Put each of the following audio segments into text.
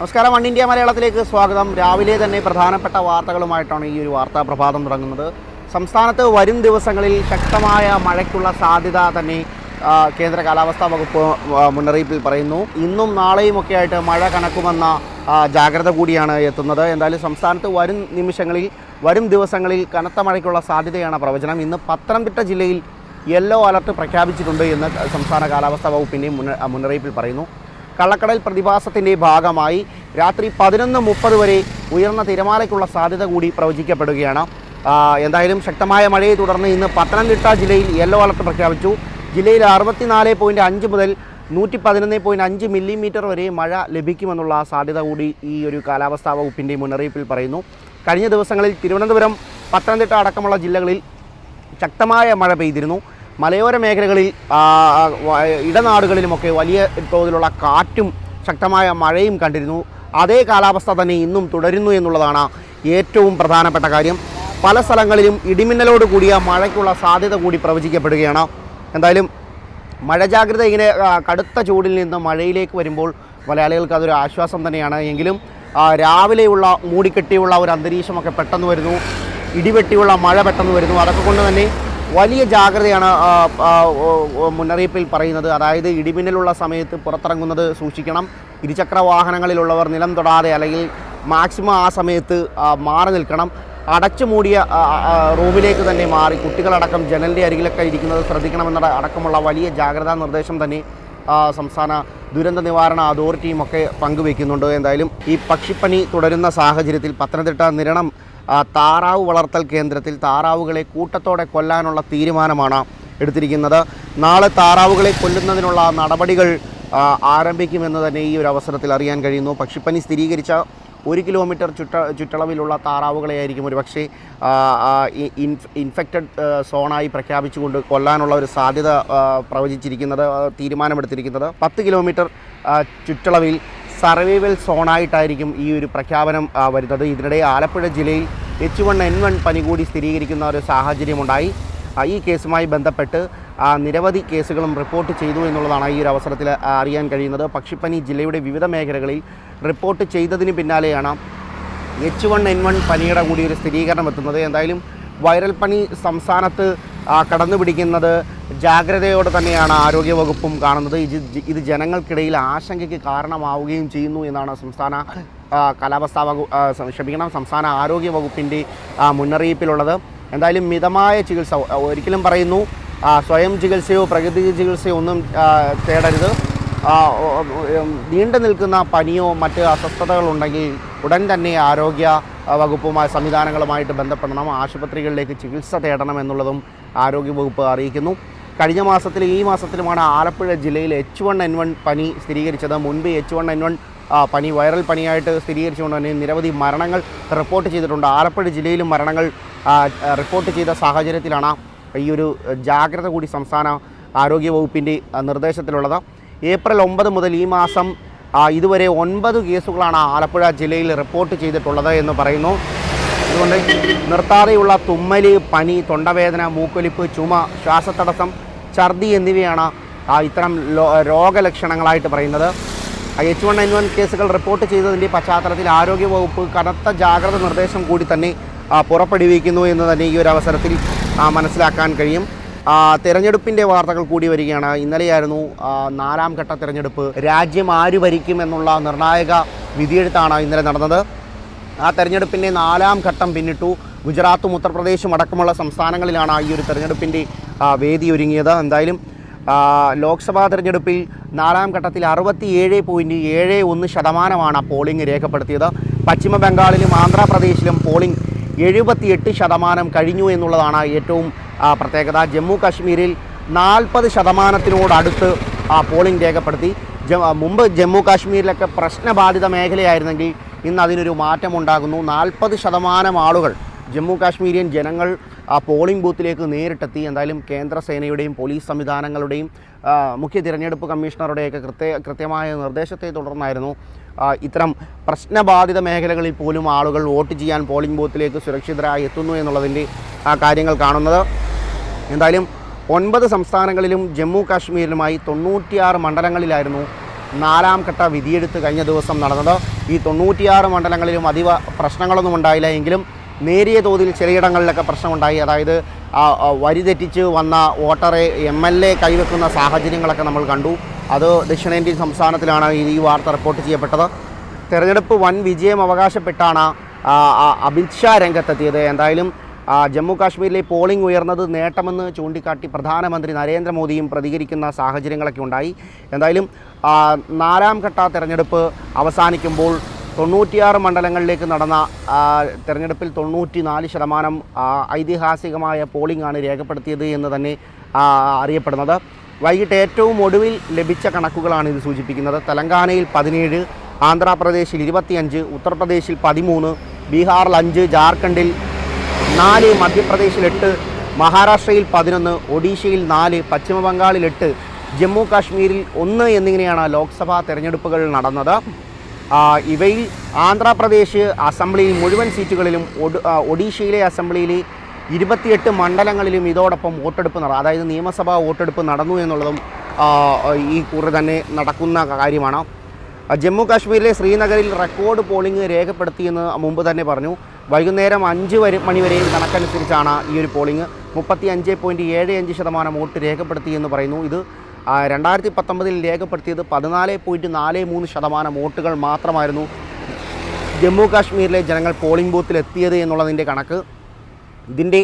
നമസ്കാരം. One India മലയാളത്തിലേക്ക് സ്വാഗതം. രാവിലെ തന്നെ പ്രധാനപ്പെട്ട വാർത്തകളുമായിട്ടാണ് ഈ ഒരു വാർത്താ പ്രഭാതം തുടങ്ങുന്നത്. സംസ്ഥാനത്ത് വരും ദിവസങ്ങളിൽ ശക്തമായ മഴയ്ക്കുള്ള സാധ്യത തന്നെ കേന്ദ്ര കാലാവസ്ഥാ വകുപ്പ് മുന്നറിയിപ്പിൽ പറയുന്നു. ഇന്നും നാളെയും ഒക്കെ ആയിട്ട് മഴ കണക്കുമെന്ന ജാഗ്രത കൂടിയാണ് എത്തുന്നത്. എന്തായാലും സംസ്ഥാനത്ത് വരും നിമിഷങ്ങളിൽ വരും ദിവസങ്ങളിൽ കനത്ത മഴയ്ക്കുള്ള സാധ്യതയാണ് പ്രവചനം. ഇന്ന് പത്തനംതിട്ട ജില്ലയിൽ യെല്ലോ അലർട്ട് പ്രഖ്യാപിച്ചിട്ടുണ്ട് എന്ന് സംസ്ഥാന കാലാവസ്ഥാ വകുപ്പിന്റെയും മുന്ന മുന്നറിയിപ്പിൽ പറയുന്നു. കള്ളക്കടൽ പ്രതിഭാസത്തിന്റെ ഭാഗമായി രാത്രി പതിനൊന്ന് മുപ്പത് വരെ ഉയർന്ന തിരമാലയ്ക്കുള്ള സാധ്യത കൂടി പ്രവചിക്കപ്പെടുകയാണ്. എന്തായാലും ശക്തമായ മഴയെ തുടർന്ന് ഇന്ന് പത്തനംതിട്ട ജില്ലയിൽ യെല്ലോ അലർട്ട് പ്രഖ്യാപിച്ചു. ജില്ലയിൽ അറുപത്തിനാല് പോയിന്റ് അഞ്ച് മുതൽ നൂറ്റി പതിനൊന്ന് പോയിന്റ് അഞ്ച് മില്ലിമീറ്റർ വരെ മഴ ലഭിക്കുമെന്നുള്ള സാധ്യത കൂടി ഈ ഒരു കാലാവസ്ഥാ വകുപ്പിന്റെ മുന്നറിയിപ്പിൽ പറയുന്നു. കഴിഞ്ഞ ദിവസങ്ങളിൽ തിരുവനന്തപുരം പത്തനംതിട്ട അടക്കമുള്ള ജില്ലകളിൽ ശക്തമായ മഴ പെയ്തിരുന്നു. മലയോര മേഖലകളിൽ ഇടനാടുകളിലുമൊക്കെ വലിയ തോതിലുള്ള കാറ്റും ശക്തമായ മഴയും കണ്ടിരുന്നു. അതേ കാലാവസ്ഥ തന്നെ ഇന്നും തുടരുന്നു എന്നുള്ളതാണ് ഏറ്റവും പ്രധാനപ്പെട്ട കാര്യം. പല സ്ഥലങ്ങളിലും ഇടിമിന്നലോട് കൂടിയ മഴയ്ക്കുള്ള സാധ്യത കൂടി പ്രവചിക്കപ്പെടുകയാണ്. എന്തായാലും മഴ ജാഗ്രത ഇങ്ങനെ കടുത്ത ചൂടിൽ നിന്ന് മഴയിലേക്ക് വരുമ്പോൾ മലയാളികൾക്ക് അതൊരു ആശ്വാസം തന്നെയാണ്. എങ്കിലും രാവിലെയുള്ള മൂടിക്കെട്ടിയുള്ള ഒരു അന്തരീക്ഷമൊക്കെ പെട്ടെന്ന് വരുന്നു. ഇടിവെട്ടിയുള്ള മഴ പെട്ടെന്ന് വരുന്നു. അതൊക്കെ കൊണ്ട് തന്നെ വലിയ ജാഗ്രതയാണ് മുന്നറിയിപ്പിൽ പറയുന്നത്. അതായത് ഇടിമിന്നലുള്ള സമയത്ത് പുറത്തിറങ്ങുന്നത് സൂക്ഷിക്കണം. ഇരുചക്ര വാഹനങ്ങളിലുള്ളവർ നിലം തൊടാതെ അല്ലെങ്കിൽ മാക്സിമം ആ സമയത്ത് മാറി നിൽക്കണം. അടച്ചു മൂടിയ റൂമിലേക്ക് തന്നെ മാറി കുട്ടികളടക്കം ജനലിന്റെ അരികിലൊക്കെ ഇരിക്കുന്നത് ശ്രദ്ധിക്കണമെന്ന അടക്കമുള്ള വലിയ ജാഗ്രതാ നിർദ്ദേശം തന്നെ സംസ്ഥാന ദുരന്ത നിവാരണ അതോറിറ്റിയും ഒക്കെ പങ്കുവയ്ക്കുന്നുണ്ട്. എന്തായാലും ഈ പക്ഷിപ്പനി തുടരുന്ന സാഹചര്യത്തിൽ പത്തനംതിട്ട നിരണം താറാവ് വളർത്തൽ കേന്ദ്രത്തിൽ താറാവുകളെ കൂട്ടത്തോടെ കൊല്ലാനുള്ള തീരുമാനമാണ് എടുത്തിരിക്കുന്നത്. നാളെ താറാവുകളെ കൊല്ലുന്നതിനുള്ള നടപടികൾ ആരംഭിക്കുമെന്ന് തന്നെ ഈ ഒരു അവസരത്തിൽ അറിയാൻ കഴിയുന്നു. പക്ഷിപ്പനി സ്ഥിരീകരിച്ച ഒരു കിലോമീറ്റർ ചുറ്റ ചുറ്റളവിലുള്ള താറാവുകളെയായിരിക്കും ഒരു പക്ഷേ ഇൻഫെക്റ്റഡ് സോണായി പ്രഖ്യാപിച്ചുകൊണ്ട് കൊല്ലാനുള്ള ഒരു സാധ്യത പ്രവചിച്ചിരിക്കുന്നത് തീരുമാനമെടുത്തിരിക്കുന്നത്. പത്ത് കിലോമീറ്റർ ചുറ്റളവിൽ സർവൈവൽ സോണായിട്ടായിരിക്കും ഈ ഒരു പ്രഖ്യാപനം വരുന്നത്. ഇതിനിടെ ആലപ്പുഴ ജില്ലയിൽ എച്ച് വൺ എൻ വൺ പനി കൂടി സ്ഥിരീകരിക്കുന്ന ഒരു സാഹചര്യമുണ്ടായി. ഈ കേസുമായി ബന്ധപ്പെട്ട് നിരവധി കേസുകളും റിപ്പോർട്ട് ചെയ്തു എന്നുള്ളതാണ് ഈ ഒരു അവസരത്തിൽ അറിയാൻ കഴിയുന്നത്. പക്ഷിപ്പനി ജില്ലയുടെ വിവിധ മേഖലകളിൽ റിപ്പോർട്ട് ചെയ്തതിന് പിന്നാലെയാണ് എച്ച് വൺ എൻ വൺ പനിയുടെ കൂടി ഒരു സ്ഥിരീകരണം എത്തുന്നത്. എന്തായാലും വൈറൽ പനി സംസ്ഥാനത്ത് കടന്നു പിടിക്കുന്നത് ജാഗ്രതയോടെ തന്നെയാണ് ആരോഗ്യവകുപ്പും കാണുന്നത്. ഇത് ജനങ്ങൾക്കിടയിൽ ആശങ്കയ്ക്ക് കാരണമാവുകയും ചെയ്യുന്നു എന്നാണ് സംസ്ഥാന കാലാവസ്ഥാ വകുപ്പ് ക്ഷമിക്കണം സംസ്ഥാന ആരോഗ്യ വകുപ്പിന്റെ മുന്നറിയിപ്പിലുള്ളത്. എന്തായാലും മിതമായ ചികിത്സ ഒരിക്കലും പറയുന്നു സ്വയം ചികിത്സയോ പ്രകൃതി ചികിത്സയോ ഒന്നും തേടരുത്. നീണ്ടു നിൽക്കുന്ന പനിയോ മറ്റ് അസ്വസ്ഥതകളുണ്ടെങ്കിൽ ഉടൻ തന്നെ ആരോഗ്യ വകുപ്പുമായി സംവിധാനങ്ങളുമായിട്ട് ബന്ധപ്പെടണം. ആശുപത്രികളിലേക്ക് ചികിത്സ തേടണം എന്നുള്ളതും ആരോഗ്യവകുപ്പ് അറിയിക്കുന്നു. കഴിഞ്ഞ മാസത്തിൽ ഈ മാസത്തിലുമാണ് ആലപ്പുഴ ജില്ലയിൽ എച്ച് വൺ എൻ വൺ പനി സ്ഥിരീകരിച്ചത്. മുൻപ് എച്ച് വൺ എൻ വൺ പനി വൈറൽ പനിയായിട്ട് സ്ഥിരീകരിച്ചുകൊണ്ട് തന്നെ നിരവധി മരണങ്ങൾ റിപ്പോർട്ട് ചെയ്തിട്ടുണ്ട്. ആലപ്പുഴ ജില്ലയിലും മരണങ്ങൾ റിപ്പോർട്ട് ചെയ്ത സാഹചര്യത്തിലാണ് ഈ ഒരു ജാഗ്രത കൂടി സംസ്ഥാന ആരോഗ്യവകുപ്പിന്റെ നിർദ്ദേശത്തിലുള്ളത്. ഏപ്രിൽ ഒമ്പത് മുതൽ ഈ മാസം ഇതുവരെ ഒൻപത് കേസുകളാണ് ആലപ്പുഴ ജില്ലയിൽ റിപ്പോർട്ട് ചെയ്തിട്ടുള്ളത് എന്ന് പറയുന്നു. അതുകൊണ്ട് നിർത്താതെയുള്ള തുമ്മൽ പനി തൊണ്ടവേദന മൂക്കൊലിപ്പ് ചുമ ശ്വാസതടസ്സം ഛർദി എന്നിവയാണ് ഇത്തരം രോഗലക്ഷണങ്ങളായിട്ട് പറയുന്നത്. എച്ച് വൺ എൻ വൺ കേസുകൾ റിപ്പോർട്ട് ചെയ്തതിന്റെ പശ്ചാത്തലത്തിൽ ആരോഗ്യവകുപ്പ് കനത്ത ജാഗ്രത നിർദ്ദേശം കൂടി തന്നെ പുറപ്പെടുവിക്കുന്നു എന്ന് തന്നെ ഈ ഒരു അവസരത്തിൽ മനസ്സിലാക്കാൻ കഴിയും. തെരഞ്ഞെടുപ്പിന്റെ വാർത്തകൾ കൂടി വരികയാണ്. ഇന്നലെയായിരുന്നു നാലാം ഘട്ട തിരഞ്ഞെടുപ്പ്. രാജ്യം ആര് ഭരിക്കും എന്നുള്ള നിർണായക വിധിയെഴുത്താണ് ഇന്നലെ നടന്നത്. ആ തെരഞ്ഞെടുപ്പിന്റെ നാലാം ഘട്ടം പിന്നിട്ടു. ഗുജറാത്തും ഉത്തർപ്രദേശും അടക്കമുള്ള സംസ്ഥാനങ്ങളിലാണ് ഈ ഒരു തെരഞ്ഞെടുപ്പിന്റെ വേദി ഒരുങ്ങിയത്. എന്തായാലും ലോക്സഭാ തെരഞ്ഞെടുപ്പിൽ നാലാം ഘട്ടത്തിൽ അറുപത്തിയേഴ് പോയിന്റ് ഏഴ് ഒന്ന് ശതമാനമാണ് പോളിംഗ് രേഖപ്പെടുത്തിയത്. പശ്ചിമ ബംഗാളിലും ആന്ധ്രാപ്രദേശിലും പോളിംഗ് എഴുപത്തിയെട്ട് ശതമാനം കഴിഞ്ഞു എന്നുള്ളതാണ് ഏറ്റവും പ്രത്യേകത. ജമ്മു കാശ്മീരിൽ നാൽപ്പത് ശതമാനത്തിനോടടുത്ത് പോളിംഗ് രേഖപ്പെടുത്തി. മുമ്പ് ജമ്മു കാശ്മീരിലൊക്കെ പ്രശ്നബാധിത മേഖലയായിരുന്നെങ്കിൽ ഇന്ന് അതിനൊരു മാറ്റമുണ്ടാകുന്നു. നാൽപ്പത് ശതമാനം ആളുകൾ ജമ്മു കാശ്മീരിയൻ ജനങ്ങൾ ആ പോളിംഗ് ബൂത്തിലേക്ക് നേരിട്ടെത്തി. എന്തായാലും കേന്ദ്ര സേനയുടെയും പോലീസ് സംവിധാനങ്ങളുടെയും മുഖ്യ തിരഞ്ഞെടുപ്പ് കമ്മീഷണറുടെയൊക്കെ കൃത്യ കൃത്യമായ നിർദ്ദേശത്തെ തുടർന്നായിരുന്നു. ഇത്തരം പ്രശ്നബാധിത മേഖലകളിൽ പോലും ആളുകൾ വോട്ട് ചെയ്യാൻ പോളിംഗ് ബൂത്തിലേക്ക് സുരക്ഷിതരായി എത്തുന്നു എന്നുള്ളതിന്റെ ആ കാര്യങ്ങൾ കാണുന്നത്. എന്തായാലും ഒൻപത് സംസ്ഥാനങ്ങളിലും ജമ്മു കാശ്മീരിലുമായി തൊണ്ണൂറ്റിയാറ് മണ്ഡലങ്ങളിലായിരുന്നു നാലാം ഘട്ട വിധിയെടുത്ത് കഴിഞ്ഞ ദിവസം നടന്നത്. ഈ തൊണ്ണൂറ്റിയാറ് മണ്ഡലങ്ങളിലും അതീവ പ്രശ്നങ്ങളൊന്നും ഉണ്ടായില്ല എങ്കിലും നേരിയ തോതിൽ ചിലയിടങ്ങളിലൊക്കെ പ്രശ്നമുണ്ടായി. അതായത് വരി തെറ്റിച്ച് വന്ന വോട്ടറെ എം എൽ എ കൈവെക്കുന്ന സാഹചര്യങ്ങളൊക്കെ നമ്മൾ കണ്ടു. അത് ദക്ഷിണേന്ത്യൻ സംസ്ഥാനത്തിലാണ് ഈ വാർത്ത റിപ്പോർട്ട് ചെയ്യപ്പെട്ടത്. തെരഞ്ഞെടുപ്പ് വൻ വിജയം അവകാശപ്പെട്ടാണ് ആ, ആ, അമിത് ഷാ രംഗത്തെത്തിയത്. എന്തായാലും ജമ്മു കാശ്മീരിലെ പോളിംഗ് ഉയർന്നത് നേട്ടമെന്ന് ചൂണ്ടിക്കാട്ടി പ്രധാനമന്ത്രി നരേന്ദ്രമോദിയും പ്രതികരിക്കുന്ന സാഹചര്യങ്ങളൊക്കെ ഉണ്ടായി. എന്തായാലും നാലാം ഘട്ട തെരഞ്ഞെടുപ്പ് അവസാനിക്കുമ്പോൾ തൊണ്ണൂറ്റിയാറ് മണ്ഡലങ്ങളിലേക്ക് നടന്ന തെരഞ്ഞെടുപ്പിൽ തൊണ്ണൂറ്റി നാല് ശതമാനം ഐതിഹാസികമായ പോളിംഗ് ആണ് രേഖപ്പെടുത്തിയത് എന്ന് തന്നെ അറിയപ്പെടുന്നത്. വൈകിട്ട് ഏറ്റവും ഒടുവിൽ ലഭിച്ച കണക്കുകളാണ് ഇത് സൂചിപ്പിക്കുന്നത്. തെലങ്കാനയിൽ പതിനേഴ് ആന്ധ്രാപ്രദേശിൽ ഇരുപത്തിയഞ്ച് ഉത്തർപ്രദേശിൽ പതിമൂന്ന് ബീഹാറിൽ അഞ്ച് ജാർഖണ്ഡിൽ നാല് മധ്യപ്രദേശിൽ എട്ട് മഹാരാഷ്ട്രയിൽ പതിനൊന്ന് ഒഡീഷയിൽ നാല് പശ്ചിമ ബംഗാളിൽ എട്ട് ജമ്മു കാശ്മീരിൽ ഒന്ന് എന്നിങ്ങനെയാണ് ലോക്സഭാ തെരഞ്ഞെടുപ്പുകൾ നടന്നത്. ഇവയിൽ ആന്ധ്രാപ്രദേശ് അസംബ്ലിയിൽ മുഴുവൻ സീറ്റുകളിലും ഒഡീഷയിലെ അസംബ്ലിയിലെ ഇരുപത്തിയെട്ട് മണ്ഡലങ്ങളിലും ഇതോടൊപ്പം വോട്ടെടുപ്പ് നട അതായത് നിയമസഭാ വോട്ടെടുപ്പ് നടന്നു എന്നുള്ളതും ഈ കൂടെ തന്നെ നടക്കുന്ന കാര്യമാണ്. ജമ്മു കാശ്മീരിലെ ശ്രീനഗറിൽ റെക്കോർഡ് പോളിംഗ് രേഖപ്പെടുത്തിയെന്ന് മുമ്പ് തന്നെ പറഞ്ഞു. വൈകുന്നേരം അഞ്ച് വരെ മണിവരെയും കണക്കനുസരിച്ചാണ് ഈ ഒരു പോളിംഗ്. മുപ്പത്തി അഞ്ച് പോയിന്റ് ഏഴ് അഞ്ച് ശതമാനം വോട്ട് രേഖപ്പെടുത്തിയെന്ന് പറയുന്നു. ഇത് രണ്ടായിരത്തി പത്തൊമ്പതിൽ രേഖപ്പെടുത്തിയത് പതിനാല് പോയിന്റ് നാല് മൂന്ന് ശതമാനം വോട്ടുകൾ മാത്രമായിരുന്നു ജമ്മു കാശ്മീരിലെ ജനങ്ങൾ പോളിംഗ് ബൂത്തിൽ എത്തിയത് എന്നുള്ളതിന്റെ കണക്ക്. ഇതിന്റെ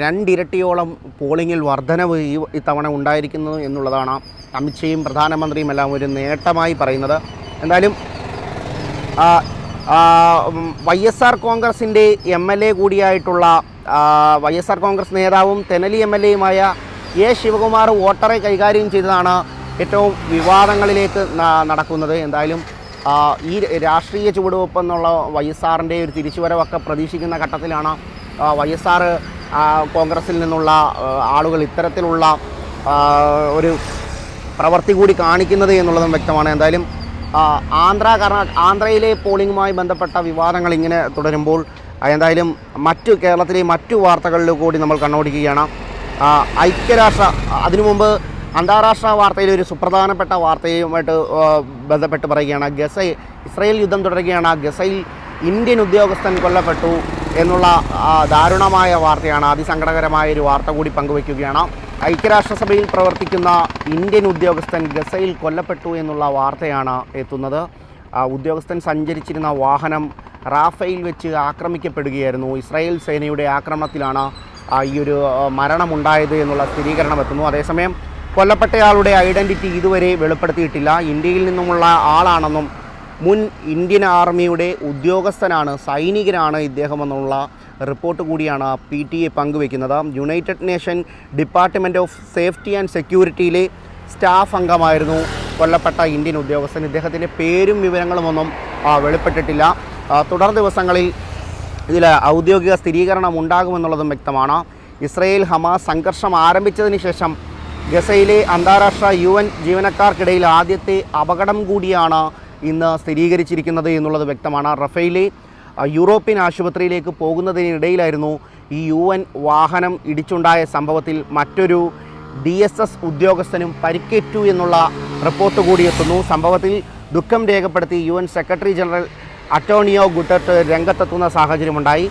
രണ്ടിരട്ടിയോളം പോളിങ്ങിൽ വർധനവ് ഈ ഇത്തവണ ഉണ്ടായിരിക്കുന്നു എന്നുള്ളതാണ് അമിത്ഷയും പ്രധാനമന്ത്രിയും എല്ലാം ഒരു നേട്ടമായി പറയുന്നത്. എന്തായാലും വൈ എസ് ആർ കോൺഗ്രസിന്റെ എം എൽ എ കൂടിയായിട്ടുള്ള വൈ എസ് ആർ കോൺഗ്രസ് നേതാവും തെനലി എം എൽ എയുമായ എ ശിവകുമാർ വോട്ടറെ കൈകാര്യം ചെയ്തതാണ് ഏറ്റവും വിവാദങ്ങളിലേക്ക് നടക്കുന്നത്. എന്തായാലും ഈ രാഷ്ട്രീയ ചുവടുവെപ്പെന്നുള്ള വൈ എസ് ആറിന്റെ ഒരു തിരിച്ചുവരവൊക്കെ പ്രതീക്ഷിക്കുന്ന ഘട്ടത്തിലാണ് വൈ എസ് ആർ കോൺഗ്രസിൽ നിന്നുള്ള ആളുകൾ ഇത്തരത്തിലുള്ള ഒരു പ്രവൃത്തി കൂടി കാണിക്കുന്നത് എന്നുള്ളതും വ്യക്തമാണ്. എന്തായാലും ആന്ധ്ര കർണാ ആന്ധ്രയിലെ പോളിംഗുമായി ബന്ധപ്പെട്ട വിവാദങ്ങൾ ഇങ്ങനെ തുടരുമ്പോൾ എന്തായാലും മറ്റു കേരളത്തിലെ മറ്റു വാർത്തകളിൽ കൂടി നമ്മൾ കണ്ണോടിക്കുകയാണ്. ഐക്യരാഷ്ട്ര അതിനു മുമ്പ് അന്താരാഷ്ട്ര വാർത്തയിൽ ഒരു സുപ്രധാനപ്പെട്ട വാർത്തയുമായിട്ട് ബന്ധപ്പെട്ട് പറയുകയാണ്. ഗസ ഇസ്രയേൽ യുദ്ധം തുടരുകയാണ്. ഗസയിൽ ഇന്ത്യൻ ഉദ്യോഗസ്ഥൻ കൊല്ലപ്പെട്ടു. എന്നുള്ള ദാരുണമായ വാർത്തയാണ് അതിസങ്കടകരമായ ഒരു വാർത്ത കൂടി പങ്കുവയ്ക്കുകയാണ്. ഐക്യരാഷ്ട്രസഭയിൽ പ്രവർത്തിക്കുന്ന ഇന്ത്യൻ ഉദ്യോഗസ്ഥൻ ഗസയിൽ കൊല്ലപ്പെട്ടു എന്നുള്ള വാർത്തയാണ് എത്തുന്നത്. ഉദ്യോഗസ്ഥൻ സഞ്ചരിച്ചിരുന്ന വാഹനം റാഫയിൽ വെച്ച് ആക്രമിക്കപ്പെടുകയായിരുന്നു. ഇസ്രായേൽ സേനയുടെ ആക്രമണത്തിലാണ് ഈ ഒരു മരണമുണ്ടായത് എന്നുള്ള സ്ഥിരീകരണം എത്തുന്നു. അതേസമയം കൊല്ലപ്പെട്ടയാളുടെ ഐഡന്റിറ്റി ഇതുവരെ വെളിപ്പെടുത്തിയിട്ടില്ല. ഇന്ത്യയിൽ നിന്നുമുള്ള ആളാണെന്നും മുൻ ഇന്ത്യൻ ആർമിയുടെ ഉദ്യോഗസ്ഥനാണ് സൈനികനാണ് ഇദ്ദേഹമെന്നുള്ള റിപ്പോർട്ട് കൂടിയാണ് പി ടി എ പങ്കുവെക്കുന്നത് united nation department of safety and സെക്യൂരിറ്റിയിലെ staff അംഗമായിരുന്നു കൊല്ലപ്പെട്ട ഇന്ത്യൻ ഉദ്യോഗസ്ഥൻ. ഇദ്ദേഹത്തിന്റെ പേരും വിവരങ്ങളുമൊന്നും വെളിപ്പെട്ടിട്ടില്ല. തുടർ ദിവസങ്ങളിൽ ഇതിൽ ഔദ്യോഗിക സ്ഥിരീകരണം ഉണ്ടാകുമെന്നുള്ളതും വ്യക്തമാണ്. ഇസ്രയേൽ ഹമാസ് സംഘർഷം ആരംഭിച്ചതിന് ശേഷം ഗസയിലെ അന്താരാഷ്ട്ര യു എൻ ജീവനക്കാർക്കിടയിൽ ആദ്യത്തെ അപകടം കൂടിയാണ് ഇന്ന് സ്ഥിരീകരിച്ചിരിക്കുന്നത് എന്നുള്ളത് വ്യക്തമാണ്. റഫേലെ യൂറോപ്യൻ ആശുപത്രിയിലേക്ക് പോകുന്നതിനിടയിലായിരുന്നു ഈ യു എൻ വാഹനം ഇടിച്ചുണ്ടായ സംഭവത്തിൽ മറ്റൊരു ഡി എസ് എസ് ഉദ്യോഗസ്ഥനും പരിക്കേറ്റു എന്നുള്ള റിപ്പോർട്ട് കൂടി എത്തുന്നു. സംഭവത്തിൽ ദുഃഖം രേഖപ്പെടുത്തി U N secretary general Antonio Guterres രംഗത്തെത്തുന്ന സാഹചര്യമുണ്ടായി.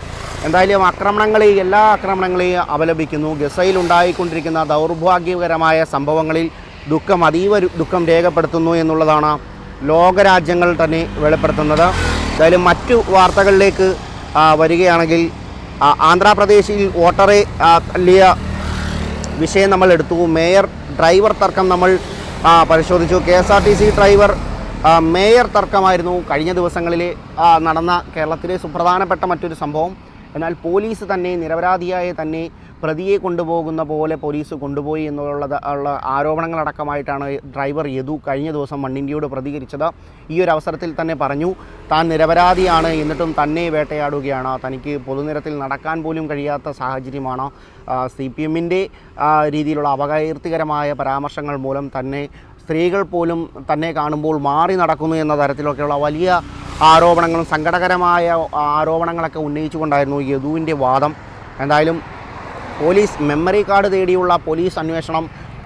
എന്തായാലും ആക്രമണങ്ങളെ എല്ലാ ആക്രമണങ്ങളെയും അപലപിക്കുന്നു. ഗസയിൽ ഉണ്ടായിക്കൊണ്ടിരിക്കുന്ന ദൗർഭാഗ്യകരമായ സംഭവങ്ങളിൽ ദുഃഖം അതീവ ദുഃഖം രേഖപ്പെടുത്തുന്നു എന്നുള്ളതാണ് ലോകരാജ്യങ്ങൾ തന്നെ വെളിപ്പെടുത്തുന്നത്. എന്തായാലും മറ്റു വാർത്തകളിലേക്ക് വരികയാണെങ്കിൽ ആന്ധ്രാപ്രദേശിൽ വോട്ടറെ തള്ളിയ വിഷയം നമ്മൾ എടുത്തു. മേയർ ഡ്രൈവർ തർക്കം നമ്മൾ പരിശോധിച്ചു. K S R T C driver mayor തർക്കമായിരുന്നു. കഴിഞ്ഞ ദിവസങ്ങളിൽ നടന്ന കേരളത്തിലെ സുപ്രധാനപ്പെട്ട മറ്റൊരു സംഭവം. എന്നാൽ പോലീസ് തന്നെ നിരപരാധിയായ തന്നെ പ്രതിയെ കൊണ്ടുപോകുന്ന പോലെ പോലീസ് കൊണ്ടുപോയി എന്നുള്ളത് ഉള്ള ആരോപണങ്ങളടക്കമായിട്ടാണ് ഡ്രൈവർ യദു കഴിഞ്ഞ ദിവസം മണ്ണിന്റെയോട് പ്രതികരിച്ചത്. ഈ ഒരു അവസരത്തിൽ തന്നെ പറഞ്ഞു താൻ നിരപരാധിയാണ് എന്നിട്ടും തന്നെ വേട്ടയാടുകയാണ്. തനിക്ക് പൊതുനിരത്തിൽ നടക്കാൻ പോലും കഴിയാത്ത സാഹചര്യമാണ്. സി പി എമ്മിന്റെ രീതിയിലുള്ള അപകീർത്തികരമായ പരാമർശങ്ങൾ മൂലം തന്നെ സ്ത്രീകൾ പോലും തന്നെ കാണുമ്പോൾ മാറി നടക്കുന്നു എന്ന തരത്തിലൊക്കെയുള്ള വലിയ ആരോപണങ്ങളും സങ്കടകരമായ ആരോപണങ്ങളൊക്കെ ഉന്നയിച്ചുകൊണ്ടായിരുന്നു യദുവിന്റെ വാദം. എന്തായാലും പോലീസ് മെമ്മറി കാർഡ് തേടിയുള്ള പോലീസ് അന്വേഷണം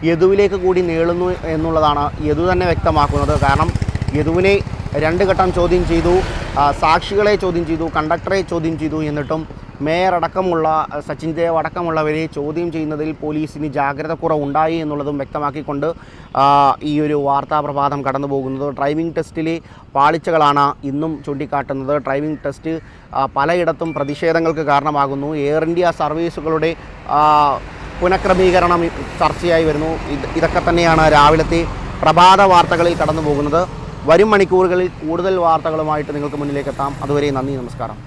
യദുവിലേക്ക് കൂടി നീളുന്നു എന്നുള്ളതാണ് യദു തന്നെ വ്യക്തമാക്കുന്നത്. കാരണം യദുവിനെ രണ്ട് ഘട്ടം ചോദ്യം ചെയ്തു സാക്ഷികളെ ചോദ്യം ചെയ്തു കണ്ടക്ടറെ ചോദ്യം ചെയ്തു എന്നിട്ടും മേയർ അടക്കമുള്ള സച്ചിൻ ദേവ് അടക്കമുള്ളവരെ ചോദ്യം ചെയ്യുന്നതിൽ പോലീസിന് ജാഗ്രത കുറവുണ്ടായി എന്നുള്ളതും വ്യക്തമാക്കിക്കൊണ്ട് ഈ ഒരു വാർത്താ പ്രഭാതം കടന്നു പോകുന്നത് ഡ്രൈവിംഗ് ടെസ്റ്റിലെ പാളിച്ചകളാണ് ഇന്നും ചൂണ്ടിക്കാട്ടുന്നത്. ഡ്രൈവിംഗ് ടെസ്റ്റ് പലയിടത്തും പ്രതിഷേധങ്ങൾക്ക് കാരണമാകുന്നു. എയർ ഇന്ത്യ സർവീസുകളുടെ പുനഃക്രമീകരണം ചർച്ചയായി വരുന്നു. ഇത് ഇതൊക്കെ തന്നെയാണ് രാവിലത്തെ പ്രഭാത വാർത്തകളിൽ കടന്നു പോകുന്നത് വരും മണിക്കൂറുകളിൽ കൂടുതൽ വാർത്തകളുമായിട്ട് നിങ്ങൾക്ക് മുന്നിലേക്ക് എത്താം അതുവരെ നന്ദി നമസ്കാരം.